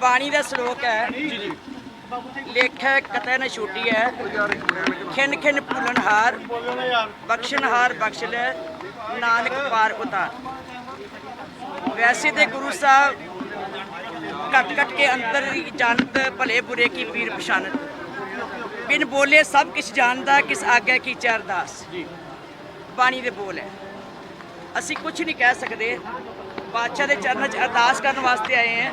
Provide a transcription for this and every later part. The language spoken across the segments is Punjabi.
ਬਾਣੀ ਦਾ ਸ਼ਲੋਕ ਹੈ। ਲੇਖਕ ਕਤੈ ਨ ਛੋਟੀ ਹੈ। ਖਿੰਨ ਖਿੰਨ ਭੁੱਲਣਹਾਰ ਬਖਸ਼ਣਹਾਰ ਬਖਸ਼ ਲੈ, ਨਾਨਕ ਪਾਰ ਉਤਾਰ। ਵੈਸੇ ਤੇ ਗੁਰੂ ਸਾਹਿਬ ਘਟ ਘਟ ਕੇ ਅੰਦਰ ਜਾਣਤ, ਭਲੇ ਬੁਰੇ ਕੀ ਪੀਰ ਪਛਾਨਤ ਬਿਨ ਬੋਲੇ ਸਭ ਕਿਛ ਜਾਣਦਾ, ਕਿਸ ਆਗਿਆ ਕੀ ਚਰਦਾਸ ਬਾਣੀ ਦੇ ਬੋਲ ਹੈ। ਅਸੀਂ ਕੁਝ ਨਹੀਂ ਕਹਿ ਸਕਦੇ। ਬਾਦਸ਼ਾਹ ਦੇ ਚਰਨਾਂ 'ਚ ਅਰਦਾਸ ਕਰਨ ਵਾਸਤੇ ਆਏ ਹਾਂ।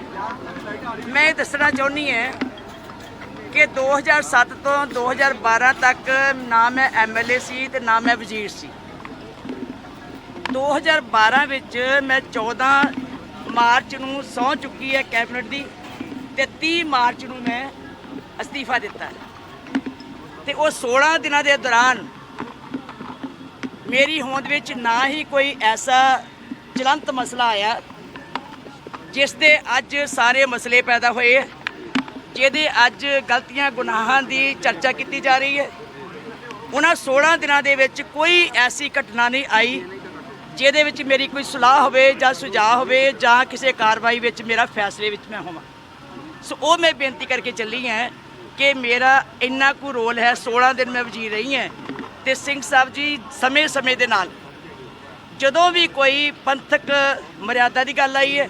ਮੈਂ ਇਹ ਦੱਸਣਾ ਚਾਹੁੰਦੀ ਹਾਂ ਕਿ 2007 ਤੋਂ 2012 ਤੱਕ ਨਾ ਮੈਂ ਐਮਐਲਏ ਸੀ ਤੇ ਨਾ ਮੈਂ ਵਜ਼ੀਰ ਸੀ 2012 ਵਿੱਚ ਮੈਂ 14 ਮਾਰਚ ਨੂੰ ਸਹੁੰ ਚੁੱਕੀ ਹੈ ਕੈਬਨਿਟ ਦੀ ਤੇ 30 ਮਾਰਚ ਨੂੰ ਮੈਂ ਅਸਤੀਫਾ ਦਿੱਤਾ ਹੈ। ਤੇ ਉਹ 16 ਦਿਨਾਂ ਦੇ ਦੌਰਾਨ ਮੇਰੀ ਹੋਂਦ ਵਿੱਚ ਨਾ ਹੀ ਕੋਈ ਐਸਾ ਚਲੰਤ ਮਸਲਾ ਆਇਆ ਜਿਸ ਦੇ ਅੱਜ ਸਾਰੇ ਮਸਲੇ ਪੈਦਾ ਹੋਏ ਹੈ, ਜਿਹਦੇ ਅੱਜ ਗਲਤੀਆਂ ਗੁਨਾਹਾਂ ਦੀ ਚਰਚਾ ਕੀਤੀ ਜਾ ਰਹੀ ਹੈ। ਉਹਨਾਂ 16 ਦਿਨਾਂ ਦੇ ਵਿੱਚ ਕੋਈ ਐਸੀ ਘਟਨਾ ਨਹੀਂ ਆਈ ਜਿਹਦੇ ਵਿੱਚ ਮੇਰੀ ਕੋਈ ਸਲਾਹ ਹੋਵੇ ਜਾਂ ਸੁਝਾਅ ਹੋਵੇ ਜਾਂ ਕਿਸੇ ਕਾਰਵਾਈ ਵਿੱਚ ਮੇਰਾ ਫੈਸਲੇ ਵਿੱਚ ਮੈਂ ਹੋਵਾਂ। ਸੋ ਉਹ ਮੈਂ ਬੇਨਤੀ ਕਰਕੇ ਚੱਲੀ ਹਾਂ ਕਿ ਮੇਰਾ ਇੰਨਾ ਕੁ ਰੋਲ ਹੈ 16 ਦਿਨ ਮੈਂ ਵਜ਼ੀਰ ਰਹੀ ਹਾਂ ਤੇ ਸਿੰਘ ਸਾਹਿਬ ਜੀ ਸਮੇਂ-ਸਮੇਂ ਦੇ ਨਾਲ ਜਦੋਂ ਵੀ ਕੋਈ ਪੰਥਕ ਮਰਿਆਦਾ ਦੀ ਗੱਲ ਆਈ ਹੈ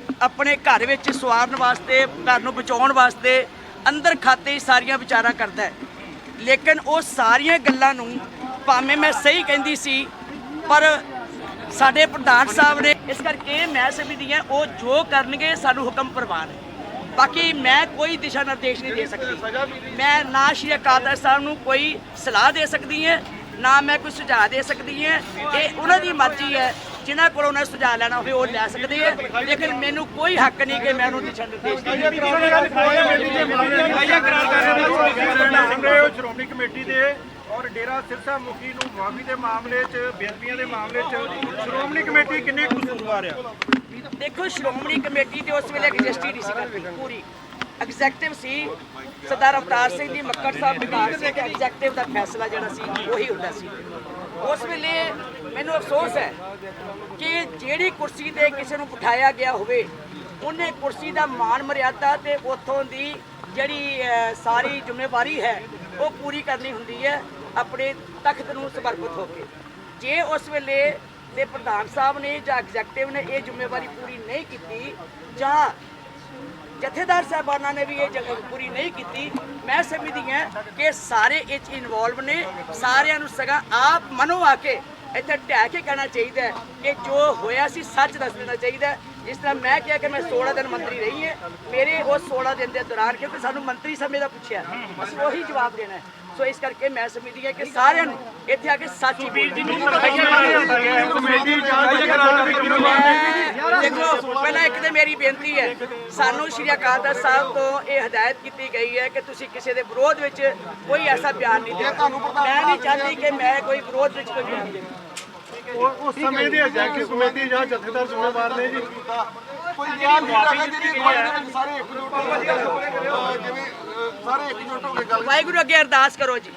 ਆਪਣੇ ਘਰ ਵਿੱਚ ਸਵਾਰਨ ਵਾਸਤੇ, ਘਰ ਨੂੰ ਬਚਾਉਣ ਵਾਸਤੇ ਅੰਦਰ ਖਾਤੇ ਹੀ ਸਾਰੀਆਂ ਵਿਚਾਰਾਂ ਕਰਦਾ ਹੈ। ਲੇਕਿਨ ਉਹ ਸਾਰੀਆਂ ਗੱਲਾਂ ਨੂੰ ਭਾਵੇਂ ਮੈਂ ਸਹੀ ਕਹਿੰਦੀ ਸੀ, ਪਰ ਸਾਡੇ ਪ੍ਰਧਾਨ ਸਾਹਿਬ ਨੇ ਇਸ ਕਰਕੇ ਮੈਂ ਸਮਝਦੀ ਹਾਂ, ਉਹ ਜੋ ਕਰਨਗੇ ਸਾਨੂੰ ਹੁਕਮ ਪ੍ਰਵਾਨ ਹੈ। ਬਾਕੀ ਮੈਂ ਕੋਈ ਦਿਸ਼ਾ ਨਿਰਦੇਸ਼ ਨਹੀਂ ਦੇ ਸਕਦੀ। ਮੈਂ ਨਾ ਸ਼੍ਰੀ ਅਕਾਲ ਤਖਤ ਸਾਹਿਬ ਨੂੰ ਕੋਈ ਸਲਾਹ ਦੇ ਸਕਦੀ ਹਾਂ, ਨਾ ਮੈਂ ਕੋਈ ਸੁਝਾਅ ਦੇ ਸਕਦੀ ਹਾਂ। ਇਹ ਉਹਨਾਂ ਦੀ ਮਰਜ਼ੀ ਹੈ। ਜਿਨ੍ਹਾਂ ਕੋਲ ਉਹਨਾਂ ਸੁਝਾਅ ਲੈਣਾ ਹੋਵੇ ਉਹ ਲੈ ਸਕਦੇ ਹੈ ਲੇਕਿਨ ਮੈਨੂੰ ਕੋਈ ਹੱਕ ਨਹੀਂ ਕਿ ਮੈਂ ਉਹਨੂੰ ਦਿਸ਼ਾ ਨਿਰਦੇਸ਼ ਹੋ ਸ਼੍ਰੋਮਣੀ ਕਮੇਟੀ ਦੇ ਔਰ ਡੇਰਾ ਸਿਰਸਾ ਮੁਖੀ ਨੂੰ ਮਾਫੀ ਦੇ ਮਾਮਲੇ 'ਚ ਬੇਅਦਬੀਆਂ ਦੇ ਮਾਮਲੇ 'ਚ ਸ਼੍ਰੋਮਣੀ ਕਮੇਟੀ ਕਿੰਨੀ ਕੁ ਕਸੂਰਵਾਰ ਆ? ਦੇਖੋ ਸ਼੍ਰੋਮਣੀ ਕਮੇਟੀ ਤੇ ਉਸ ਵੇਲੇ ਐਗਜ਼ਿਸਟੀ ਨਹੀਂ ਸੀ ਕਰਦੀ ਪੂਰੀ। ਐਗਜ਼ੈਕਟਿਵ ਸੀ। ਸਰਦਾਰ ਅਵਤਾਰ ਸਿੰਘ ਜੀ ਮੱਕੜ ਸਾਹਿਬ ਵਿਧਾਨ ਸੀ ਕਿ ਐਗਜ਼ੈਕਟਿਵ ਦਾ ਫੈਸਲਾ ਜਿਹੜਾ ਸੀ, ਉਹੀ ਹੁੰਦਾ ਸੀ। ਉਸ ਵੇਲੇ ਮੈਨੂੰ ਅਫਸੋਸ ਹੈ ਕਿ ਜਿਹੜੀ ਕੁਰਸੀ ਤੇ ਕਿਸੇ ਨੂੰ ਬਿਠਾਇਆ ਗਿਆ ਹੋਵੇ, ਉਹਨੇ ਕੁਰਸੀ ਦਾ ਮਾਣ ਮਰਿਆਦਾ ਤੇ ਉਥੋਂ ਦੀ ਜਿਹੜੀ ਸਾਰੀ ਜ਼ਿੰਮੇਵਾਰੀ ਹੈ, ਉਹ ਪੂਰੀ ਕਰਨੀ ਹੁੰਦੀ ਹੈ, ਆਪਣੇ ਤਖਤ ਨੂੰ ਸਮਰਪਿਤ ਹੋ ਕੇ। ਜੇ ਉਸ ਵੇਲੇ ਦੇ ਪ੍ਰਧਾਨ ਸਾਹਿਬ ਨੇ ਜਾਂ ਐਗਜ਼ੈਕਟਿਵ ਨੇ ਇਹ ਜ਼ਿੰਮੇਵਾਰੀ ਪੂਰੀ ਨਹੀਂ ਕੀਤੀ, ਜਾਂ ਜਥੇਦਾਰ ਸਾਹਿਬਾਨਾਂ ਨੇ ਵੀ ਇਹ ਪੂਰੀ ਨਹੀਂ ਕੀਤੀ। ਮੈਂ ਸਮਝਦੀ ਹਾਂ ਕਿ ਸਾਰੇ ਇਹ 'ਚ ਇਨਵੋਲਵ ਨੇ, ਸਾਰਿਆਂ ਨੂੰ ਸਗਾ ਆਪ ਮਨੋਂ ਆ ਕੇ ਇੱਥੇ ਢਹਿ ਕੇ ਕਹਿਣਾ ਚਾਹੀਦਾ ਹੈ ਕਿ ਜੋ ਹੋਇਆ ਸੀ ਸੱਚ ਦੱਸ ਦੇਣਾ ਚਾਹੀਦਾ ਹੈ। ਜਿਸ ਤਰ੍ਹਾਂ ਮੈਂ ਕਿਹਾ ਕਿ ਮੈਂ 16 ਦਿਨ ਮੰਤਰੀ ਰਹੀ ਹੈ। ਮੇਰੇ ਉਸ 16 ਦਿਨ ਦੇ ਦੌਰਾਨ, ਕਿਉਂਕਿ ਸਾਨੂੰ ਮੰਤਰੀ ਸਮੇਂ ਦਾ ਪੁੱਛਿਆ ਅਸੀਂ ਉਹੀ ਜਵਾਬ ਦੇਣਾ ਹੈ। ਸੋ ਇਸ ਕਰਕੇ ਮੈਂ ਸਮਝਦੀ ਹਾਂ ਕਿ ਸਾਰਿਆਂ ਨੂੰ ਇੱਥੇ ਆ ਕੇ ਸੱਚ ਹੀ ਬੋਲਣਾ ਕਮੇਟੀ ਜਾਂਚ ਦੇਖੋ ਪਹਿਲਾਂ ਇੱਕ ਤੇ ਮੇਰੀ ਬੇਨਤੀ ਹੈ ਸਾਨੂੰ ਸ਼੍ਰੀ ਅਕਾਲ ਤਖਤ ਸਾਹਿਬ ਤੋਂ ਇਹ ਹਦਾਇਤ ਕੀਤੀ ਗਈ ਹੈ ਕਿ ਤੁਸੀਂ ਕਿਸੇ ਦੇ ਵਿਰੋਧ ਵਿੱਚ ਕੋਈ ਐਸਾ ਬਿਆਨ ਨਹੀਂ ਦੇਣਾ ਮੈਂ ਨਹੀਂ ਚਾਹਦੀ ਕਿ ਮੈਂ ਕੋਈ ਵਿਰੋਧ ਵਿੱਚ ਕੋਈ ਬਿਆਨ ਦੇਵਾਂ। ਉਹ ਉਸ ਸਮੇਂ ਦੀ ਐਗਜ਼ੈਕਟਿਵ ਕਮੇਟੀ ਜਾਂ ਜਥੇਦਾਰ ਜ਼ਿੰਮੇਵਾਰ ਨੇ ਜੀ। ਕੋਈ ਬਿਆਨ ਨਹੀਂ ਰੱਖਿਆ ਜਿਹੜੀ ਅਖਬਾਰ ਦੇ ਵਿੱਚ ਸਾਰੇ ਇੱਕਜੁੱਟ ਹੋ ਕੇ, ਜਿਵੇਂ ਸਾਰੇ ਇਕਜੁੱਟ ਹੋ ਕੇ ਗੱਲ ਵਾਹਿਗੁਰੂ ਅੱਗੇ ਅਰਦਾਸ ਕਰੋ ਜੀ।